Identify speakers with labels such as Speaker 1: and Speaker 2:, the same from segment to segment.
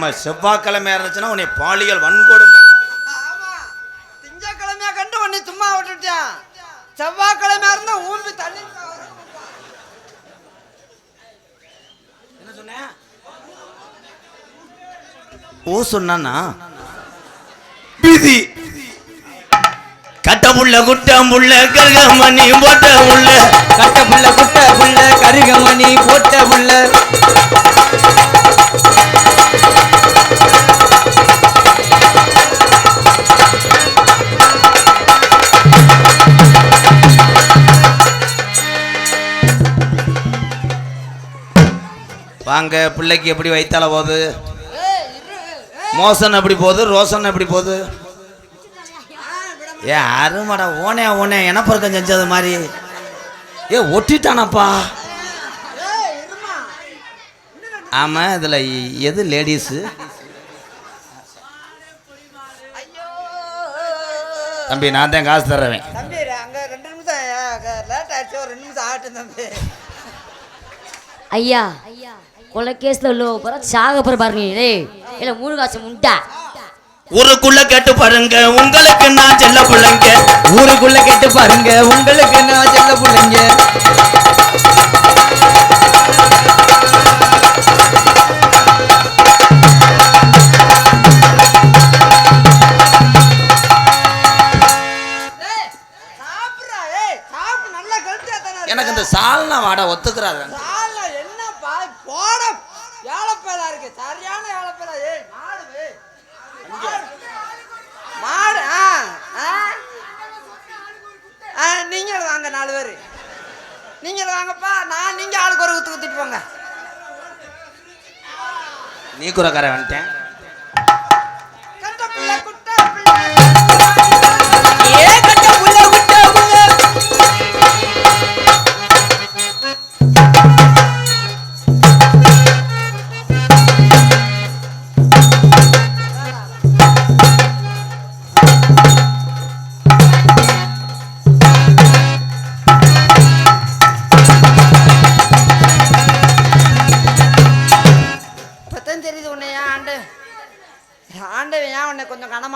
Speaker 1: இன்னைக்கு திங்கக்கிழமை செவ்வாய்க்கிழமை இருந்துச்சுன்னா உன்னை பாலியல் வன்கொடுமை.
Speaker 2: திங்கக்கிழமையா கண்டு உன்னை சும்மா விட்டுட்டேன். செவ்வாய்க்கிழமையா இருந்தா ஊம்பி தண்ணி
Speaker 1: என்ன சொன்ன? ஓ சொன்னானா விதி கட்ட புள்ள குட்ட புள்ள கருகமணி போட்ட புள்ள
Speaker 3: கட்ட புள்ள குட்ட புள்ள கருகமணி போட்ட புள்ள
Speaker 1: வாங்க பிள்ளைக்கு எப்படி வைத்தால போகுது? மோசன் எப்படி போகுது? ரோசன் எப்படி போகுது? ஏ அருமாடா ஓனே ஓனே எனப்பறக்கம் செஞ்சது மாதிரி? ஏ ஒட்டிட்டானப்பா. ஆமா இதுல எது லேடிஸு?
Speaker 2: ஐயோ.
Speaker 1: தம்பி நான் தான் காசு தர்றேன்
Speaker 2: தம்பி அங்க ரெண்டு நிமிஷம் லேட் ஆயிடுச்சு ஒரு ரெண்டு நிமிஷம் ஆகட்டும் தம்பி.
Speaker 4: ஐயா. கொலை கேஸ்ல உள்ள போற சாக போற பாருங்க டேய் இல்ல மூணு காசு முண்டா.
Speaker 1: ஊருக்குள்ள கேட்டு பாருங்க உங்களுக்கு நான் செல்ல பிள்ளைங்க.
Speaker 3: ஊருக்குள்ள கேட்டு பாருங்க உங்களுக்கு நான் செல்ல புள்ளைங்க.
Speaker 2: ஏய், ஏய்
Speaker 1: எனக்கு இந்த சால்னா வாடா ஒத்துக்கிறாரு
Speaker 2: சால்ல என்னப்பா போட ஏழப்பேலா இருக்கு சரியான ஏழப்பேலா ஏய் மாடு ஏய். மாடு. மாடு ஆ ஆ ஆ நீங்கள் வாங்க நாலு பேர் நீங்கள் வாங்கப்பா நான் நீங்க ஆளுக்கு ஒரு குத்து குத்திட்டு போங்க.
Speaker 1: நீ குறைக்கார வந்துட்டேன்.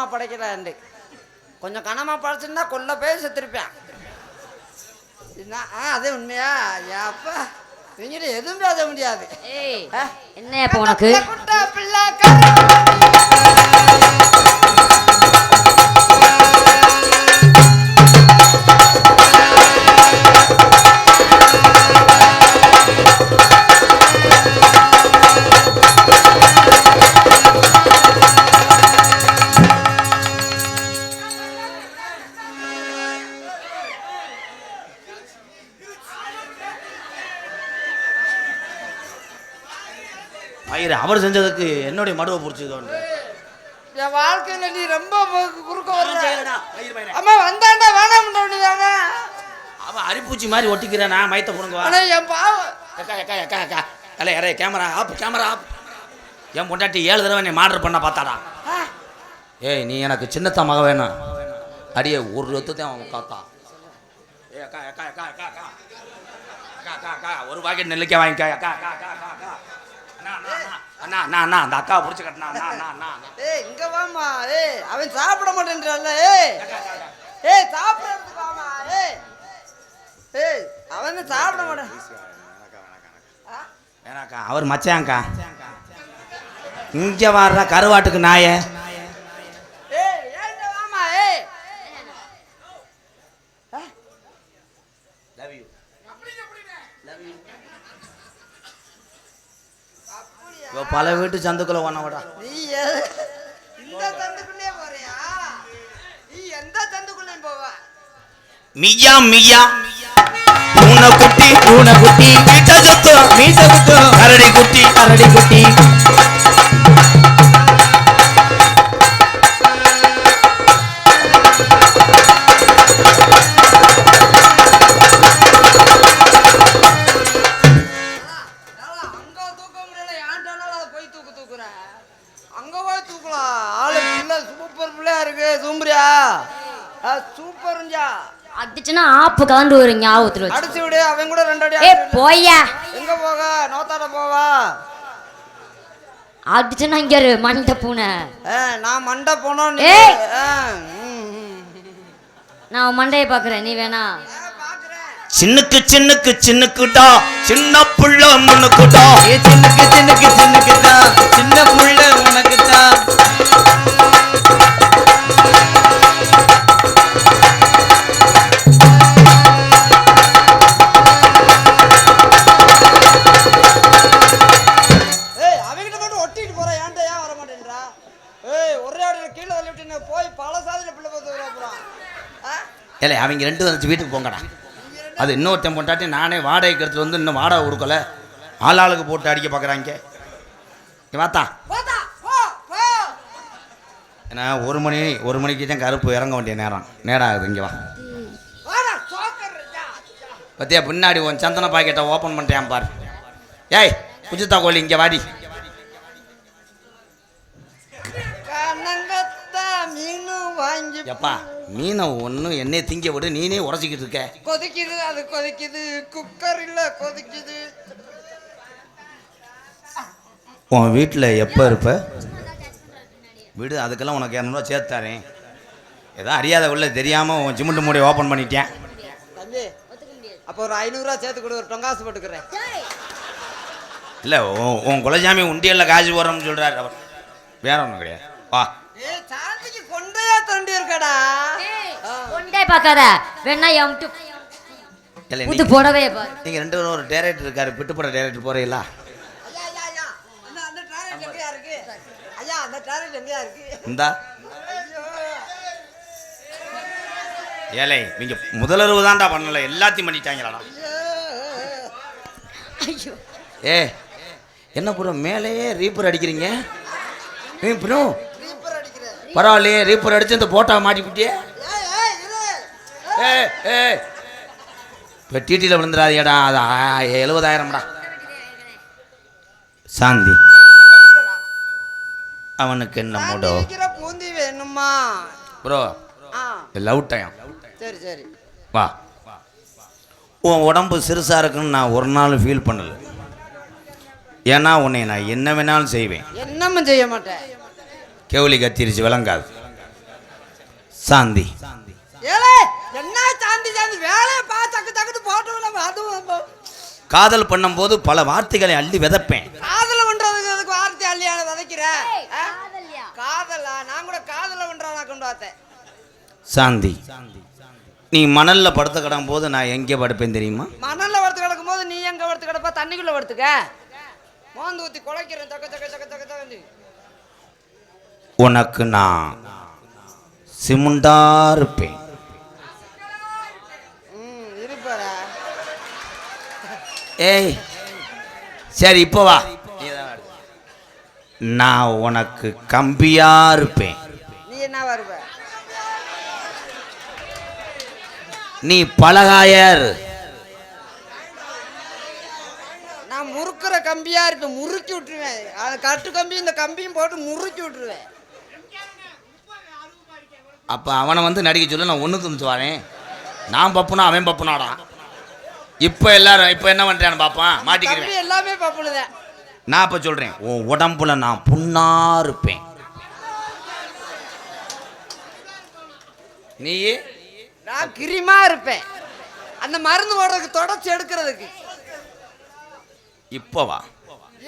Speaker 2: கனமாக படைக்கல கொஞ்சம் கனமாக படைச்சிருந்தா கொல்ல போய் செத்துருப்பேன். ஆ அதே உண்மையா? ஏப்பா இவங்கிட்ட எதுவும் பேச முடியாது.
Speaker 4: என்ன உனக்கு?
Speaker 1: அவர் செஞ்சதுக்கு என்னுடைய மடுவை பிடிச்சது
Speaker 2: என் வாழ்க்கையில நீ ரொம்ப குறுக்க அம்மா வந்தாண்டா வேணாம்
Speaker 1: அவன் அரிப்பூச்சி மாதிரி ஒட்டிக்கிறேன் நான் மயத்தை போடுங்க
Speaker 2: ஆனால் என் பாவம்
Speaker 1: அக்கா அக்கா அக்கா அல்ல யாரே கேமரா ஆப் கேமரா ஆப் என் பொண்டாட்டி ஏழு தடவை நீ மாடர் பண்ண பார்த்தாடா ஏய் நீ எனக்கு சின்னத்தமாக வேணும் அடியே ஒரு ரத்தத்தையும் அவன் காத்தா ஏ அக்கா அக்கா அக்கா அக்கா அக்கா அக்கா ஒரு பாக்கெட் நெல்லிக்காய் வாங்கிக்கா அக்கா அக்கா அக்கா அக்கா அண்ணா அண்ணா அந்த அக்காவை பிடிச்சி கட்டினா அண்ணா அண்ணா அண்ணா.
Speaker 2: ஏய் இங்க வாமா ஏய் அவன் சாப்பிட மாட்டேன்றல்ல ஏய். ஏய் சாப்பிடறதுக்கு வாமா ஏய். ஏய் அவன் சாப்பிட மாட்டான்?
Speaker 1: வேணாக்கா அவர் மச்சான்க்கா இங்கே வர்ற கருவாட்டுக்கு நாய.
Speaker 2: ஏய் ஏன்டா
Speaker 1: இப்போ பல வீட்டு சந்துக்குள்ள ஒன்ன
Speaker 2: விடா நீ இந்த சந்துக்குள்ளே போறியா? நீ எந்த சந்துக்குள்ளே போவ?
Speaker 1: மியா மியா. பூனை குட்டி
Speaker 3: பூனை குட்டி
Speaker 1: மீச குத்து
Speaker 3: மீச குத்து
Speaker 1: கரடி குட்டி.
Speaker 3: கரடி குட்டி.
Speaker 4: ஆப்பு கலந்து வரும் ஞாபகத்துல வச்சு.
Speaker 2: அடிச்சு விடு அவன் கூட ரெண்டு அடி
Speaker 4: ஏ. போய்யா.
Speaker 2: எங்க போக? நோத்தாட போவா?
Speaker 4: அடிச்சுன்னா இங்க இரு மண்டை பூனை.
Speaker 2: ஆ, நான் மண்டை போனோம்
Speaker 4: ஏய்!
Speaker 2: நான்
Speaker 4: மண்டையை பார்க்குறேன் நீ வேணா.
Speaker 1: சின்னுக்கு சின்னுக்கு சின்னுக்குடா சின்ன புள்ள முன்னுக்குடா
Speaker 3: ஏ சின்னுக்கு சின்னுக்கு சின்னுக்கு தான் சின்ன புள்ள உனக்கு
Speaker 1: ஏலே அவங்க ரெண்டு வந்து வீட்டுக்கு போங்கடா. அது இன்னொருத்தன் பொண்டாட்டி நானே வாடகைக்கு எடுத்துட்டு வந்து இன்னும் வாடகை கொடுக்கல. ஆளாளுக்கு போட்டு அடிக்க பார்க்குறாங்க வாத்தா.
Speaker 2: போடா, போ, போ.
Speaker 1: ஏன்னா ஒரு மணி ஒரு மணிக்கு தான் கருப்பு இறங்க வேண்டிய நேரம். நேரம் ஆகுது இங்கே வா. பத்தியா பின்னாடி உன் சந்தன பாக்கெட்டை ஓப்பன் பண்ணிட்டேன் பாரு. ஏய் குஜித்தா கோழி இங்கே வாடி. எப்பா மீனை ஒன்று என்னைய திங்க விடு நீனே உடச்சிக்கிட்டு இருக்க.
Speaker 2: கொதிக்குது அது கொதிக்குது. குக்கர் இல்ல கொதிக்குது.
Speaker 1: உன் வீட்டில் எப்போ இருப்ப? விடு அதுக்கெல்லாம் உனக்கு இரநூறுவா சேர்த்து தரேன். ஏதோ அறியாத உள்ள தெரியாமல் உன் சிமெண்ட் மூடியை ஓப்பன் பண்ணிட்டேன்.
Speaker 2: தம்பி அப்போ ஒரு ஐநூறுரூவா சேர்த்து கொடு ஒரு டொங்காசு போட்டுக்கிறேன்.
Speaker 1: இல்லை உன் குலசாமி உண்டியல்ல காசு போடுறோம்னு சொல்கிறாரு அவர். வேற ஒன்றும் கிடையாது. வா.
Speaker 2: கொண்டையா தண்டி இருக்கடா.
Speaker 4: கொண்டே பார்க்காத. வேணா எம்ட்டு
Speaker 1: இல்லை
Speaker 4: ஊத்து போடவே பாரு
Speaker 1: நீங்கள் ரெண்டு பேரும் ஒரு டேரக்டர் இருக்காரு டேரக்டர்
Speaker 2: அந்த டாய்லெட் எங்கயா இருக்கு?
Speaker 1: இந்தா.
Speaker 2: ஐயோ.
Speaker 1: ஏலே நீங்கள் முதலருவு தான்டா பண்ணல எல்லாத்தையும் பண்ணிட்டாங்களாடா.
Speaker 4: ஐயோ.
Speaker 1: ஏ என்ன ப்ரோ மேலேயே ரீப்பர் அடிக்கிறீங்க? ஏ ப்ரோ பரவாயில்லையே ரீப்பர் அடிச்சு இந்த போட்டா
Speaker 2: இரு
Speaker 1: ஏ ஏ இப்போ டிடியில் விழுந்துடாதேடா அது எழுபதாயிரம்டா. சாந்தி. அவனுக்கு என்ன மூடோ?
Speaker 2: பூந்தி வேணுமா?
Speaker 1: ப்ரோ லவ் டைம்
Speaker 2: சரி சரி.
Speaker 1: வா. உன் உடம்பு சிறுசாக இருக்குன்னு நான் ஒரு நாள் ஃபீல் பண்ணல. ஏன்னா உன்னை நான் என்ன வேணாலும் செய்வேன்.
Speaker 2: என்னமும் செய்ய மாட்டேன்.
Speaker 1: கெவுளி கத்திரிச்சு விளங்காது. சாந்தி.
Speaker 2: என்ன சாந்தி சாந்தி? வேலையை பா தக்கு தக்குன்னு போட்டு விட அதுவும்
Speaker 1: காதல் பண்ணும்போது பல வார்த்தைகளை அள்ளி விதைப்பேன்.
Speaker 2: காதல பண்றதுக்கு வார்த்தை அள்ளியான விதைக்கிற? ஆ? காதலா? நான் கூட காதல பண்றானா கொண்டு பார்த்தேன்
Speaker 1: சாந்தி. நீ மணல்ல படுத்து கிடக்கும் போது நான் எங்கே படுப்பேன் தெரியுமா?
Speaker 2: மணல்ல படுத்து கிடக்கும் போது நீ எங்க படுத்து கிடப்பா? தண்ணிக்குள்ள படுத்துக்க. மோந்து ஊத்தி குலைக்கிறேன். தக்க தக்க தக்க தக்க தக்க.
Speaker 1: உனக்கு நான் சிமுண்டா இருப்பேன். ஏய் சரி இப்போ வா. நான் உனக்கு கம்பியா இருப்பேன்.
Speaker 2: நீ என்ன வருவ?
Speaker 1: நீ பலகாயர்.
Speaker 2: நான் முறுக்குற கம்பியா இருப்பேன். முறுக்கி விட்டுருவேன். அது கட்டு கம்பி இந்த கம்பியும் போட்டு முறுக்கி விட்டுருவேன்.
Speaker 1: அப்போ அவனை வந்து நடிக்க சொல்ல நான் ஒன்று துணிச்சு வரேன். நான் பப்புனா அவன் பப்புனாடா. இப்போ எல்லாரும் இப்போ என்ன பண்ணுறான்னு பார்ப்பான் மாட்டிக்கிறேன்.
Speaker 2: எல்லாமே பப்புனுதேன்
Speaker 1: நான் இப்போ சொல்கிறேன் உன் உடம்புல நான் புண்ணா இருப்பேன். நீ?
Speaker 2: நான் கிரிமா இருப்பேன். அந்த மருந்து ஓடுறதுக்கு தொடச்சி எடுக்கிறதுக்கு.
Speaker 1: இப்போ வா.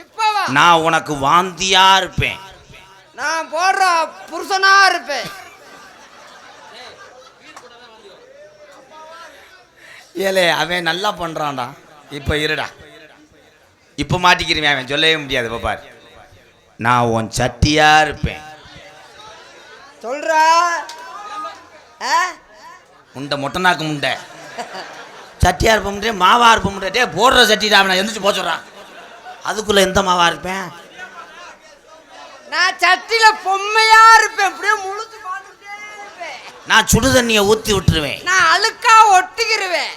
Speaker 2: இப்போ வா.
Speaker 1: நான் உனக்கு வாந்தியா இருப்பேன்.
Speaker 2: நான் போடுற புருஷனா இருப்பேன்.
Speaker 1: ஏலே அவன் நல்லா பண்ணுறான்டா இப்போ இருடா. இப்போ மாட்டிக்கிறேன் அவன் சொல்லவே முடியாது இப்போ பாரு. நான் உன் சட்டியா இருப்பேன்.
Speaker 2: சொல்றா?
Speaker 1: முண்டை மொட்டை நாக்கு முண்டை. சட்டியா இருப்ப முடியாது மாவா இருப்ப முடியாது டேய் போடுற சட்டிடா அவனை எந்திரிச்சு போக சொல்கிறான் அதுக்குள்ளே எந்த மாவா இருப்பேன்?
Speaker 2: நான் சட்டியில பொம்மையா இருப்பேன் அப்படியே முழுத்து
Speaker 1: நான் சுடு தண்ணியை ஊற்றி விட்டுருவேன்.
Speaker 2: நான் அழுக்கா ஒட்டிக்கிருவேன்.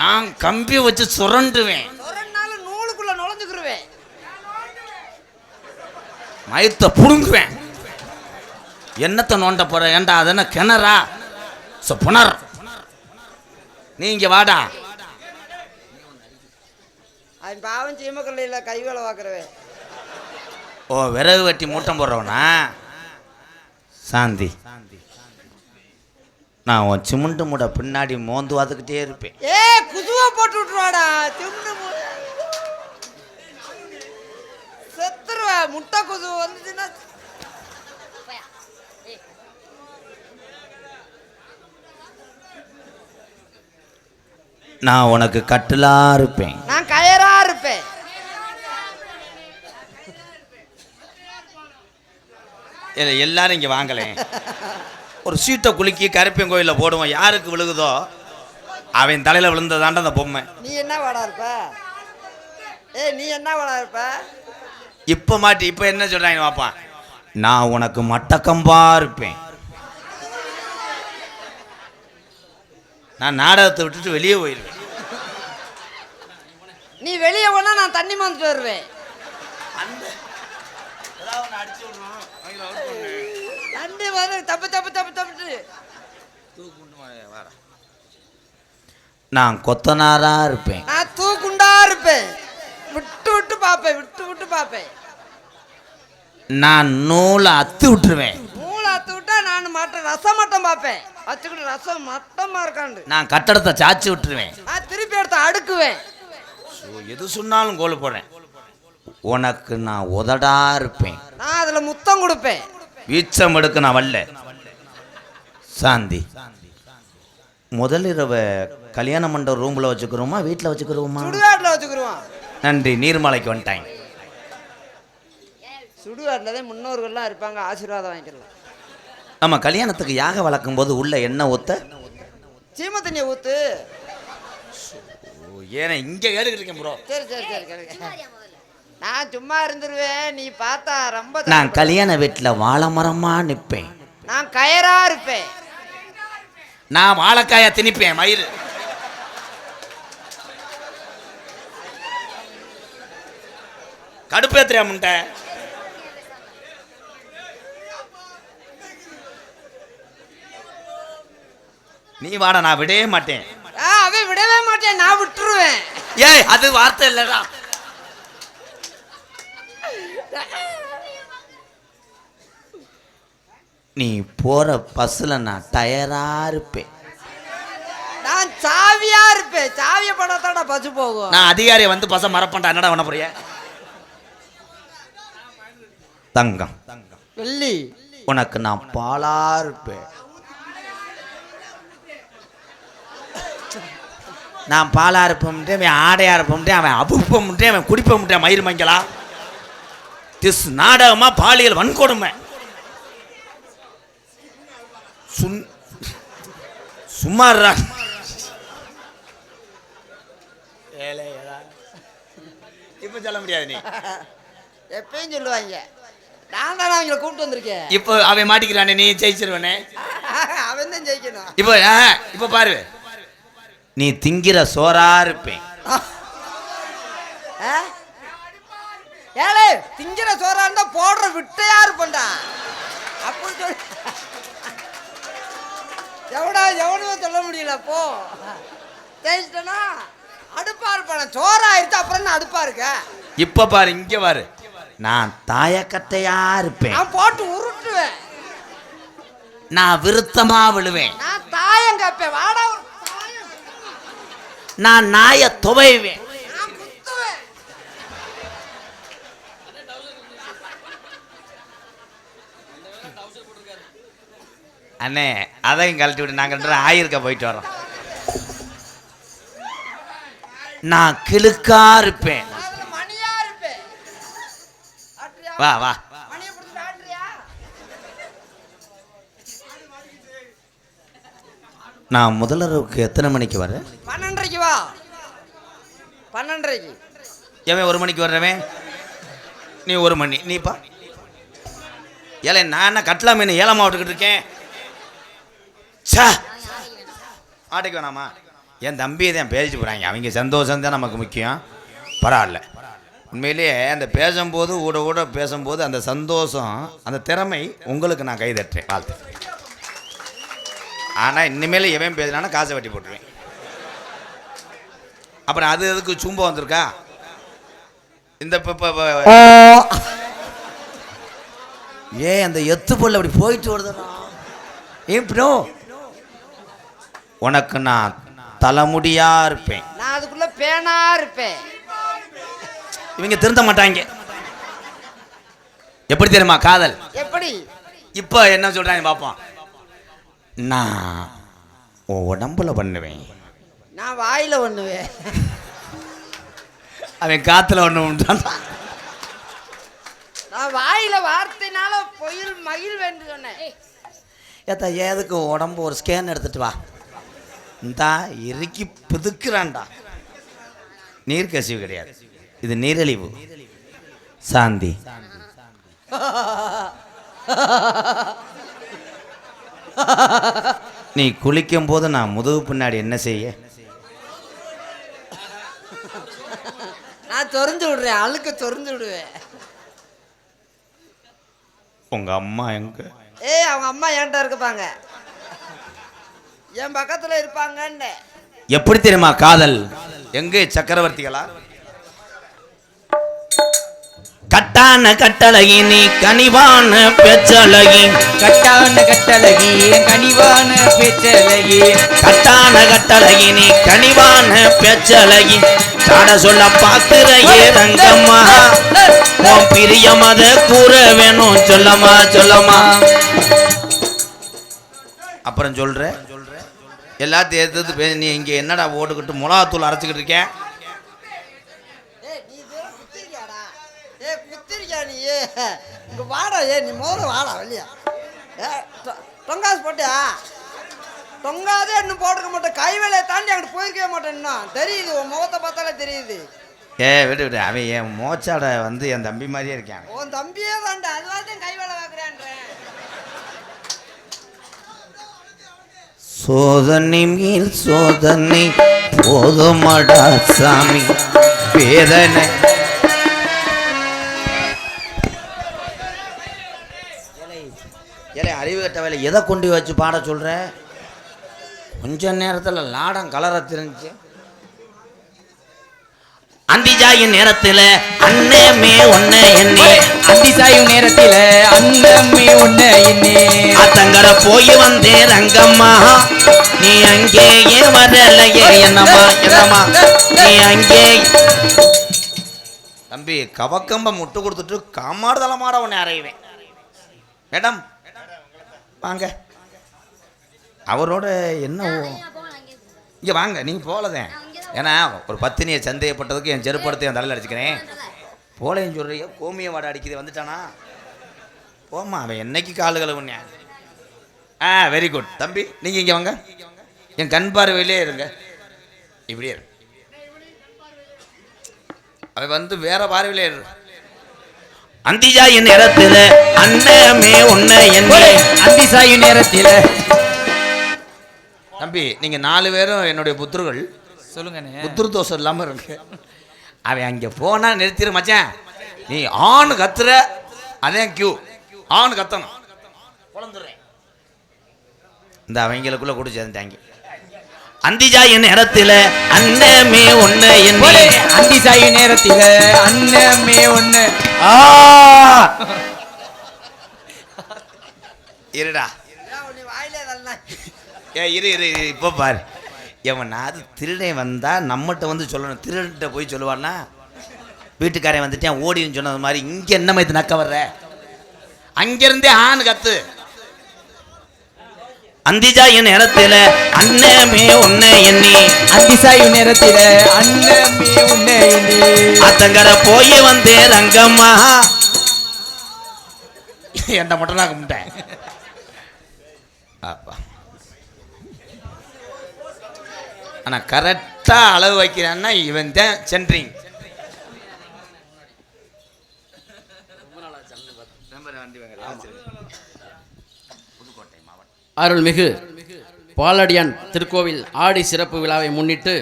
Speaker 1: நான் கம்பி வச்சு சுரண்டுவேன்.
Speaker 2: நூலுக்குள்ள நுழைஞ்சுக்கிருவேன்.
Speaker 1: மயத்தை புடுங்குவேன். என்னத்தை நோண்ட போற? ஏன்டா அது என்ன கிணறா? சோ புணர். நீ இங்க வாடா.
Speaker 2: அவன் பாவம் சீமக்கல்லையில் கை வேலை பார்க்குறவன்.
Speaker 1: ஓ விறகு வெட்டி மூட்டம் போடுறவனா? சாந்தி. நான் உன் சிமுண்டு மூட பின்னாடி மோந்து பார்த்துக்கிட்டே இருப்பேன்.
Speaker 2: ஏ குதுவா போட்டு விட்டுருவாடா. தின்னு மு- செத்துருவ. முட்டை குது வந்துச்சுன்னா
Speaker 1: நான் உனக்கு கட்டிலா இருப்பேன்.
Speaker 2: நான் கயரா இருப்பேன்.
Speaker 1: எல்லாரும் இங்கே வாங்கலேன் ஒரு சீட்டை குலுக்கி கருப்பன் கோயிலில் போடுவோம் யாருக்கு விழுகுதோ அவன் தலையில் விழுந்ததாண்ட அந்த பொம்மை.
Speaker 2: நீ என்ன வாடா இருப்ப? ஏ நீ என்ன வாடா இருப்ப?
Speaker 1: இப்போ மாட்டி இப்போ என்ன சொல்கிறாங்க பாப்பா நான் உனக்கு மட்டக்கம்பா இருப்பேன். நான் நாடகத்தை விட்டுட்டு வெளியே போயிடுவேன்
Speaker 2: நீ வெளியே போனா நான் தண்ணி மாந்துட்டு வருவேன். தண்ணி வந்து தப்பு தப்பு தப்பு தப்பு
Speaker 1: நான் கொத்தனாரா இருப்பேன்.
Speaker 2: நான் தூக்குண்டா இருப்பேன். விட்டு விட்டு பார்ப்பேன் விட்டு விட்டு பார்ப்பேன்.
Speaker 1: நான் நூலை அத்து விட்டுருவேன்.
Speaker 2: மூளை அத்து விட்டா நான் மாட்டேன் ரசம் மட்டும் பார்ப்பேன். வச்சுக்கிட்டு ரசம் மட்டமா இருக்காண்டு.
Speaker 1: நான் கட்டடத்தை சாச்சி விட்டுருவேன்.
Speaker 2: நான் திருப்பி எடுத்து அடுக்குவேன்.
Speaker 1: ஸோ எது சொன்னாலும் கோல் போடுறேன். உனக்கு நான் உதடா இருப்பேன்.
Speaker 2: நான் அதுல முத்தம் கொடுப்பேன்.
Speaker 1: வீச்சம் எடுக்க நான் வரல சாந்தி. முதல் இரவை கல்யாண மண்டபம் ரூமில் வச்சுக்கிறோமா வீட்டில் வச்சுக்கிறோமா?
Speaker 2: சுடுகாட்டில்
Speaker 1: நன்றி நீர்மலைக்கு வந்துட்டாங்க
Speaker 2: சுடுகாட்டில் தான் முன்னோர்கள்லாம் இருப்பாங்க ஆசீர்வாதம் வாங்கிக்கலாம்.
Speaker 1: நம்ம கல்யாணத்துக்கு யாக வளர்க்கும் போது உள்ள எண்ணெய் ஊத்த?
Speaker 2: சீம தண்ணியை ஊத்து.
Speaker 1: ஏன்னா இங்கே கேட்டுக்கிட்டு இருக்கேன் ப்ரோ.
Speaker 2: சரி சரி சரி கேளுங்க. நான் சும்மா இருந்துருவேன் நீ பார்த்தா ரொம்ப
Speaker 1: நான் கல்யாண வீட்டில் வாழை மரமா நிற்பேன்
Speaker 2: நான் கயரா இருப்பேன்.
Speaker 1: நான் வாழைக்காயை திணிப்பேன் மயிறு கடுப்பேத்திரியா முண்டை? நீ வாடா நான் விடவே மாட்டேன்.
Speaker 2: அவன் விடவே மாட்டேன் நான் விட்டுருவேன்.
Speaker 1: ஏய் அது வார்த்தை இல்லடா. நீ போற பஸ்ல நான் டயரா இருப்பேன்.
Speaker 2: நான் சாவியா இருப்பேன். சாவிய படத்தோட பசு போகும்.
Speaker 1: நான் அதிகாரியை வந்து பச மறப்பண்டா என்னடா பண்ண போறிய? தங்கம்.
Speaker 2: வெள்ளி.
Speaker 1: உனக்கு நான் பாலா இருப்பேன். நான் பாலா இருப்போம்ட்டு அவன் ஆடையா இருப்போம்ட்டு அவன் அபுப்பம்ட்டு அவன் குடிப்போம்ட்டு மயிர் மங்களா திஸ் நாடகமா பாலியல் வன்கொடுமை. சுன் சும்மாறா இப்ப சொல்ல முடியாது நீ.
Speaker 2: எப்பயும் சொல்லுவாங்க. நான் தானே அவங்கள கூப்பிட்டு வந்திருக்கேன்.
Speaker 1: இப்போ அவன் மாட்டிக்கிறானே நீ ஜெயிச்சிருவனே.
Speaker 2: அவன் தான் ஜெயிக்கணும்.
Speaker 1: இப்போ ஆ, இப்போ பாரு. நீ திங்கிற சோறா இருப்பேன்.
Speaker 2: ஏலே திங்கிற சோறா இருந்தா போடுற விட்டையா இருப்பேன்டா அப்படி சொல் எவடா எவனும் சொல்ல முடியல போ. ஜெயிச்சிட்டனா? அடுப்பா இருப்பான சோறா ஆயிடுச்சு அப்புறம் என்ன அடுப்பா இருக்க?
Speaker 1: இப்போ பாரு இங்க பாரு. நான் தாயக்கட்டையா இருப்பேன்.
Speaker 2: நான் போட்டு உருட்டுவேன்.
Speaker 1: நான் விருத்தமா விழுவேன்.
Speaker 2: நான் தாயம் கேட்பேன் வாடா.
Speaker 1: நான் நாய துவைவேன். அண்ணே அதையும் கழட்டி விட்டு நாங்கள் ரெண்டு ஆயிருக்க போயிட்டு வரோம். நான் கிழுக்கா இருப்பேன்? வா வா. நான் முதலரவுக்கு எத்தனை மணிக்கு வரேன்
Speaker 2: பன்னெண்டரைக்கு வா. பன்னெண்டரைக்கு.
Speaker 1: எவன் ஒரு மணிக்கு வர்றவன்? நீ ஒரு மணி. நீப்பா ஏலே நான் என்ன கட்லா மீன் ஏலமா விட்டுக்கிட்டு இருக்கேன்? சா ஆட்டைக்கு வேணாமா? என் தம்பியை தான் பேசிட்டு போகிறாங்க அவங்க சந்தோஷம் தான் நமக்கு முக்கியம். பரவாயில்ல. உண்மையிலேயே அந்த பேசும்போது ஊட ஊட பேசும்போது அந்த சந்தோஷம் அந்த திறமை உங்களுக்கு நான் கைதட்டுறேன் வாழ்த்து. ஆனால் இனிமேல் எவன் பேசினாலும் காசை வெட்டி போட்டுருவேன். அப்புறம் அது எதுக்கு சும்ப வந்திருக்கா? இந்த ஏன் அந்த எத்து பொருள் அப்படி போயிட்டு வருதுடா. ஏன் ப்ரோ உனக்கு நான் தலைமுடியா இருப்பேன்.
Speaker 2: நான் அதுக்குள்ள பேனா இருப்பேன்.
Speaker 1: இவங்க திருந்த மாட்டாங்க. எப்படி தெரியுமா காதல்?
Speaker 2: எப்படி?
Speaker 1: இப்போ என்ன சொல்றாங்க பார்ப்போம். நான் உன் உடம்புல பண்ணுவேன்.
Speaker 2: நான் வாயில ஒண்ணுவேன்
Speaker 1: அவன் காத்துல உண்டான்.
Speaker 2: நான் வாயில வார்த்தைனால பொயில் மகிழ் என்று சொன்னேன்.
Speaker 1: ஏத்தா ஏதுக்கு உடம்பு ஒரு ஸ்கேன் எடுத்துட்டு வா. இந்தா இறுக்கி பிதுக்குறான்டா. நீர் கசிவு கிடையாது. இது நீரழிவு. சாந்தி. நீ குளிக்கும் போது நான் முதுகு பின்னாடி என்ன செய்ய?
Speaker 2: நான் சொரிஞ்சு விடுறேன் அழுக்க சொரிஞ்சு விடுவேன்.
Speaker 1: உங்க அம்மா எங்க?
Speaker 2: ஏய் அவங்க அம்மா என்கிட்ட இருப்பாங்க என் பக்கத்துல இருப்பாங்கன்னு.
Speaker 1: எப்படி தெரியுமா காதல்? எங்கே சக்கரவர்த்திகளா? கட்டான கட்டழகி நீ கனிவான பெச்சழகி.
Speaker 3: கட்டான கட்டழகி கனிவான பேச்சழகி?
Speaker 1: கட்டான கட்டழகி நீ கனிவான பெச்சழகி. சாட சொல்ல பாக்குறையே ரங்கம்மா உன் பிரியம் அத கூற வேணும் சொல்லம்மா சொல்லம்மா. அப்புறம் சொல்ற? எல்லாத்தையும் எடுத்து பே நீ இங்கே என்னடா ஓட்டுக்கிட்டு மிளகாத்தூள் அரைச்சிக்கிட்டு இருக்கேன்
Speaker 2: இங்க வாடா ஏ நீ முதல்ல வாடா வெளியா. ஏ டொங்காசு போட்டியா? தொங்காதே இன்னும் போட்டுக்க மாட்டேன். கை வேலையை தாண்டி அங்கிட்டு போயிருக்கவே மாட்டேன் இன்னும். தெரியுது உன் முகத்தை பார்த்தாலே தெரியுது.
Speaker 1: ஏ விடு விடு. அவன் என் மோச்சாட வந்து என் தம்பி மாதிரியே இருக்கான்.
Speaker 2: உன் தம்பியே தாண்டா அதுவாக தான் கை வேலை பார்க்குறேன்றேன்.
Speaker 1: சோதனை மேல் சோதனை போதுமடா சாமி வேதனை. அறிவு கட்ட வேலை எதை கொண்டு வச்சு பாட சொல்கிறேன் கொஞ்ச நேரத்தில் லாடம் கலர தெரிஞ்சு அந்திஜாயின் நேரத்துல அண்ணமே ஒன்ன எண்ணே.
Speaker 3: அந்தி சாயும் நேரத்தில அந்தமே உன்னை இன்னே
Speaker 1: அத்தங்கர போய் வந்தேன் ரங்கம்மா. நீ அங்கேயே வரலையே என்னம்மா என்னம்மா. நீ அங்கே. தம்பி கவக்கம்ப முட்டு கொடுத்துட்டு காமாடு தலமாட உன்னை அறையுவேன். மேடம் வாங்க. அவரோட என்ன இங்கே வாங்க நீ போலதேன் ஏன்னா ஒரு பத்தினியை சந்தேகப்பட்டதுக்கு என் செருப்படுத்தி என் தலையில் அடிச்சுக்கிறேன். போலையும் சொல்றிய கோமிய வாடை அடிக்குது வந்துட்டானா? போம்மா அவன் என்னைக்கு காலுகளை உன்னை ஆ வெரி குட் தம்பி நீங்கள் இங்கே வாங்க. என் கண் பார்வையிலே இருங்க. இப்படியே இரு. அவன் வந்து வேற பார்வையிலே இரு. அந்திஜா என் இடத்துல அண்ணமே உன்னை என்ன
Speaker 3: அந்தி சாயும் நேரத்தில.
Speaker 1: தம்பி நீங்கள் நாலு பேரும் என்னுடைய புத்தர்கள்
Speaker 3: சொல்லுங்கண்ணே.
Speaker 1: புத்திர தோஷம் இல்லாமல் இருக்கு. அவன் அங்கே போனா நிறுத்திடு மச்சான். நீ ஆண் கத்துற அதே கியூ ஆண் கத்தணும். இந்த அவங்களுக்குள்ள கூட சேர்ந்துட்டாங்க அந்திஜா என் இடத்துல அண்ணமே ஒன்று என்ன
Speaker 3: அந்தி சாயும் நேரத்தில அன்னமே ஒண்ணு.
Speaker 1: ஆ! இருடா. ஏ இரு இரு இரு இப்போ பாரு. எவனாவது திருடன் வந்தா நம்மகிட்ட வந்து சொல்லணும். திருடன்ட்ட போய் சொல்லுவான்னா வீட்டுக்காரன் வந்துட்டேன் ஓடின்னு சொன்னது மாதிரி இங்க என்ன மாதிரி நக்க வர்ற? அங்கிருந்தே ஆண் கத்து. அந்திஜா என் இடத்துல அண்ணமே ஒன்னு எண்ணி.
Speaker 3: அந்தி சாயும் நேரத்தில அன்னமே உன்னை இன்னே
Speaker 1: அத்தங்கர போய் வந்தே ரங்கம்மா. என்ன மட்டும் நான் கும்பிட்டேன். அப்பா. ஆனால் கரெக்டாக அளவு வைக்கிறான்னா இவன் தான் சென்ட்ரிங்
Speaker 5: அருள்மிகு பாலடியான் திருக்கோவில் ஆடி சிறப்பு விழாவை முன்னிட்டு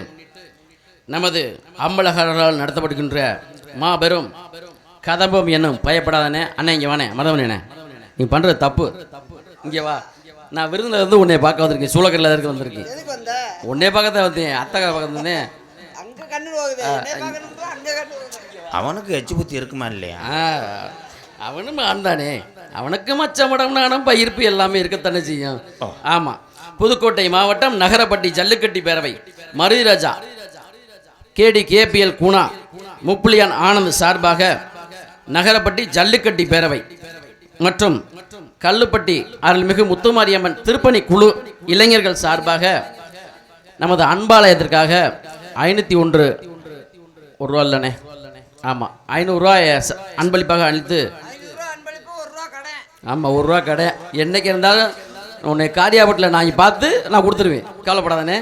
Speaker 5: நமது அம்பலகரால் நடத்தப்படுகின்ற மாபெரும் கதம்பம் என்னும் பயப்படாதனே அண்ணன் இங்கே வானே மதவனே நீ பண்ணுறது தப்பு. இங்கே வா. நான் விருந்தில் வந்து உன்னை பார்க்க வந்திருக்கேன். சூளக்கரில் இருக்க வந்திருக்கேன்.
Speaker 2: எதுக்கு வந்த?
Speaker 5: உன்னை பார்க்க தான் வந்தேன் அத்தகா பார்க்க வந்தேன்.
Speaker 2: அங்க கண்ணு போகுது என்னை பார்க்கணும்னா அங்க. கண்ணு போகுது
Speaker 1: அவனுக்கு எச்சு புத்தி இருக்குமா இல்லையா?
Speaker 5: அவனும் ஆண்டானே அவனுக்கு மச்ச மடம் பயிர்ப்பு எல்லாமே இருக்கத்தானே செய்யும். ஆமாம் புதுக்கோட்டை மாவட்டம் நகரப்பட்டி ஜல்லிக்கட்டி பேரவை. Maruthiraja KD KPL Guna. முப்புலியான் Anand சார்பாக நகரப்பட்டி ஜல்லிக்கட்டி பேரவை. மற்றும் கல்லுப்பட்டி அருள்மிகு முத்துமாரியம்மன் திருப்பணி குழு இளைஞர்கள் சார்பாக நமது அன்பாலயத்திற்காக ஐநூற்றி ஒன்று ஒரு ரூபா இல்லைண்ணே. ஆமாம் ஐநூறுரூவா அன்பளிப்பாக அளித்து ஆமாம் ஒரு ரூபா கடை. என்னைக்கு இருந்தாலும் உன்னை காரியாபட்டில் நான் பார்த்து நான் கொடுத்துருவேன். கவலைப்படாதானே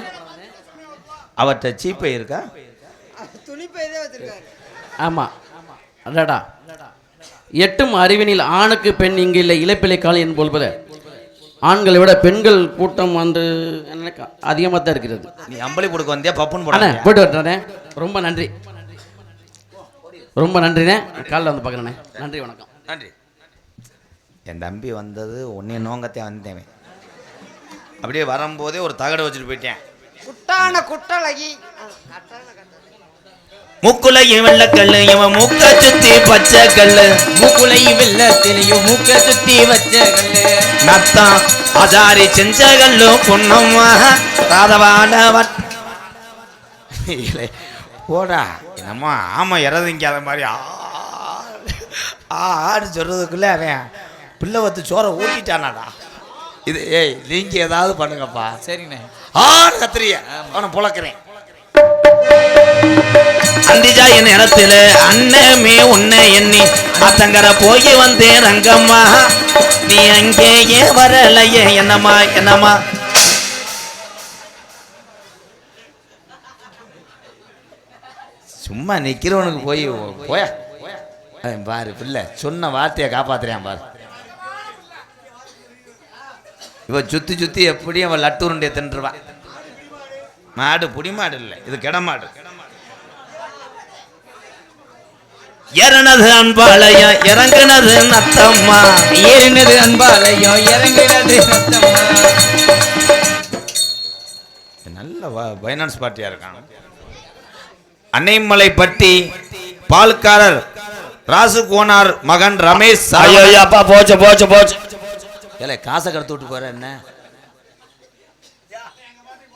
Speaker 1: அவர்கிட்ட சீப்பை இருக்கா?
Speaker 2: வச்சிருக்காரு.
Speaker 5: ஆமாம் அடடா. எட்டும் அறிவினில் ஆணுக்கு பெண் இங்கு இல்லை இழைப்பிலை கால் என் போல்பத ஆண்களை விட பெண்கள் கூட்டம் வந்து எனக்கு அதிகமாக தான் இருக்கிறது.
Speaker 1: நீ அம்பளி கொடுக்க வந்தியா பப்புன்னு போட
Speaker 5: போயிட்டு வரட்டேனே ரொம்ப நன்றி. ரொம்ப நன்றிண்ணே காலைல வந்து பார்க்குறேண்ணே நன்றி வணக்கம்.
Speaker 1: நன்றி. என் தம்பி வந்தது ஒன்னே நோங்கத்தே வந்தேன். அப்படியே வரும்போதே ஒரு தகடை வச்சுட்டு போயிட்டேன்.
Speaker 2: குட்டான குட்டழகி. ஆ, கட்டான கட்டழகி
Speaker 1: முக்குலையும் வெள்ளக்கல்லு இவன் மூக்க சுத்தி பச்சை கல்லு
Speaker 3: மூக்குலை வெள்ளத்திலையும் மூக்க சுத்தி வச்ச கல்லு
Speaker 1: நத்தம் அஜாரி செஞ்ச கல்லு பொன்னம்மா ராதவானவன் போடா. என்னம்மா ஆமா இறதுங்காத மாதிரி ஆ ஆ, ஆடு சொல்றதுக்குள்ள அவன் பிள்ளை வத்து சோறை ஊட்டிட்டானாடா இது ஏய் நீங்க ஏதாவது பண்ணுங்கப்பா.
Speaker 3: சரிண்ணே.
Speaker 1: ஆடு கத்திரிய அவனை புழக்கிறேன். அந்திஜாய என் இடத்துல அண்ணமே உன்னை எண்ணி அத்தங்கர போய் வந்தேன் ரங்கம்மா. நீ அங்கேயே வரலையே என்னம்மா என்னம்மா? சும்மா நிக்கிறவனுக்கு போய் போயா. பாரு பிள்ளை சொன்ன வார்த்தையை காப்பாத்துறான் பாரு. இவன் சுத்தி சுத்தி எப்படியும் அவன் லட்டு உருண்டையை தின்றுவான் மாடு புடி மாடு இல்லை இது கிட மாடு. இறனது அன்பாளையம் இறங்குனது நத்தம்மா.
Speaker 3: ஏறினது அன்பாலயம் இறங்கினது ரத்தம்மா.
Speaker 1: நல்ல பைனான்ஸ் பார்ட்டியா இருக்கான். அன்னைமலை பட்டி பால்காரர் ராசு கோனார் மகன் ரமேஷ் ஐயோ அப்பா போச்சு போச்சு போச்சு. ஏலே காசை கடத்து விட்டு போற என்ன?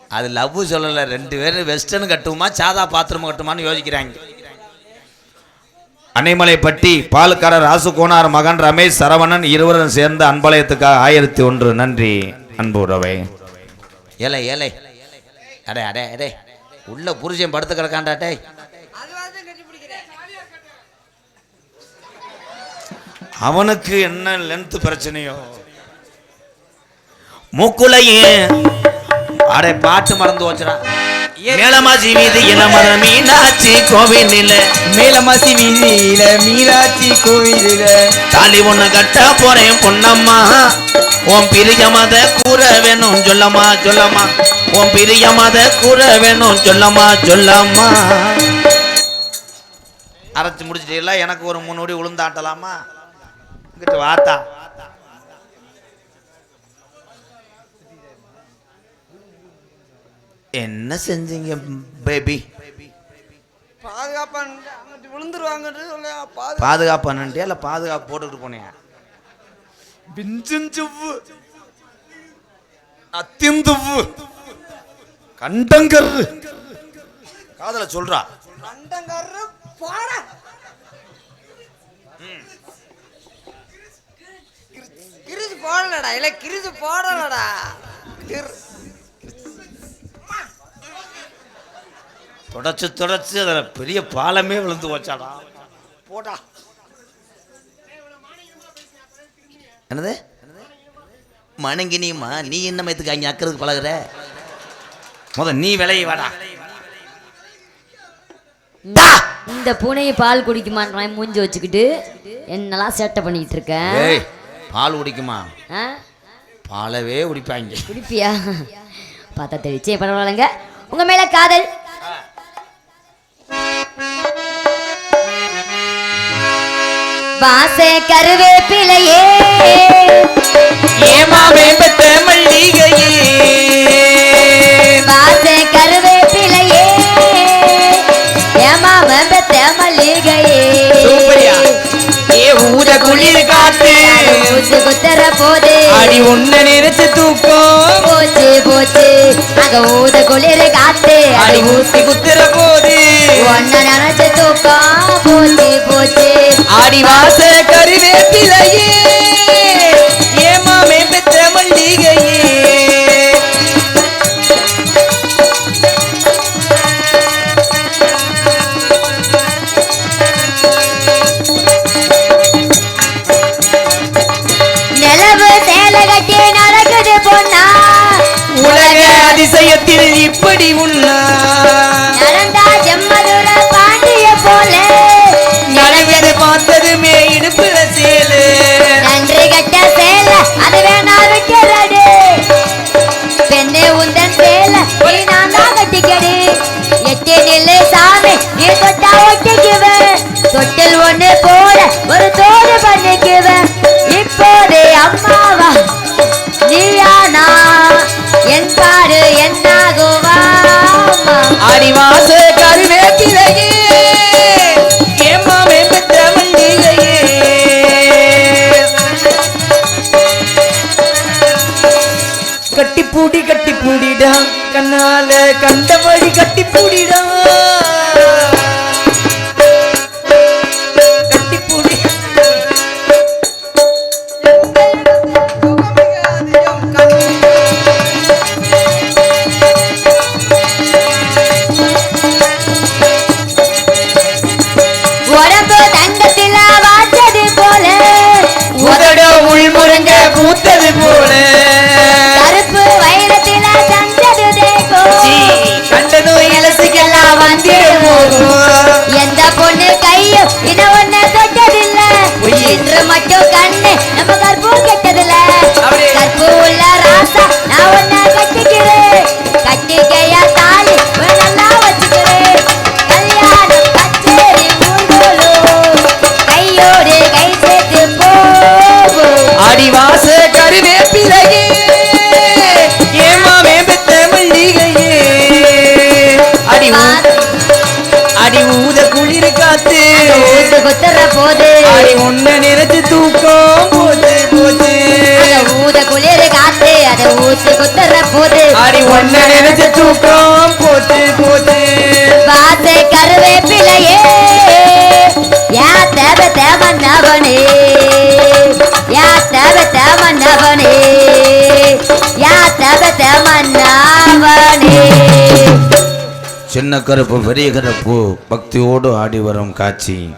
Speaker 1: அது லவ் சொல்லல. ரெண்டு பேரும் வெஸ்டர்ன் கட்டுமா சாதா பாத்திரம் கட்டுமான்னு யோசிக்கிறாங்க. அன்னைமலைப்பட்டி பாலுக்காரர் ராசு கோனார் மகன் ரமேஷ் சரவணன் இருவரும் சேர்ந்த அன்பலயத்துக்காக ஆயிரத்தி ஒன்று. நன்றி. அன்பு உறவை. ஏலை ஏலை. அடே அடே அடே. உள்ள புருஷன் படுத்து கிடக்காண்டா டேய். அவனுக்கு என்ன லென்த் பிரச்சனையோ? மூக்குலையே. அடே பாட்டு மறந்து வச்சுடா மேலமாசி வீதி இளமர மீனாட்சி கோவில்
Speaker 3: மேலமாசி வீதியில மீனாட்சி கோவிலில.
Speaker 1: தாலி ஒண்ணு கட்ட போறேன் பொன்னம்மா. உன் பிரிய மத கூற வேணும் சொல்லம்மா சொல்லம்மா. உன் பிரிய மத கூற வேணும் சொல்லம்மா சொல்லம்மா. அரைச்சு முடிச்சிட்டீங்களா? எனக்கு ஒரு முன்னோடி உளுந்தாட்டலாமா இங்கிட்டு வாத்தா. என்ன செஞ்சீங்க பேபி
Speaker 2: பாதுகாப்பா நின்று அங்கிட்டு விழுந்துருவாங்கன்னு சொல்ல பாது
Speaker 1: பாதுகாப்பு பண்ணிட்டியா இல்லை பாதுகாப்பு போட்டுக்கிட்டு போனியா? பிஞ்சஞ்சவ்வு அத்தியந்தவ்வு கண்டங்கரு காதல சொல்றா.
Speaker 2: கண்டங்கரு போட. கிரிஜு போடலடா. இல்ல கிரிஜு போடலடா. கிர்
Speaker 1: தொடச்சு தொடச்சு அதில் பெரிய பாலமே விழுந்து வச்சாடா போடா. என்னது? மணங்கினியுமா? நீ என்ன மயத்துக்கு அங்கே அக்கிறதுக்கு பழகுற? முத நீ விலையை வாடா.
Speaker 4: இந்த பூனையை பால் குடிக்குமான்னு மூஞ்சி வச்சுக்கிட்டு என்னெல்லாம் சேட்டை பண்ணிக்கிட்டு இருக்கேன்
Speaker 1: பால் குடிக்குமா? பாலவே குடிப்பாங்க.
Speaker 4: குடிப்பியா? பார்த்தா தெரிச்சே பரவாயில்லைங்க. உங்க மேல காதல் வாச கருவேப்பிலையே.
Speaker 3: ஏமா வேம்பத்த மல்லிகையே.
Speaker 4: வாச கருவேப்பிலையே. ஏமா வேம்பத்த மல்லிகையே.
Speaker 3: ஏ ஊத குளிர் காத்து.
Speaker 4: ஊத்து குத்த போது
Speaker 3: அடி உன்னை நினைச்சு தூக்கம்.
Speaker 4: போச்சு போச்சு. அங்க ஊத குளிர காத்து
Speaker 3: அடி ஊசி குத்துற போது.
Speaker 4: உன்னை
Speaker 3: ஏமா மேம்பெற்ற மல்லிகையே.
Speaker 4: canta ஆண்டவனே
Speaker 1: சின்ன கருப்பு பெரிய கருப்பு பக்தியோடு ஆடி வரும் காட்சி.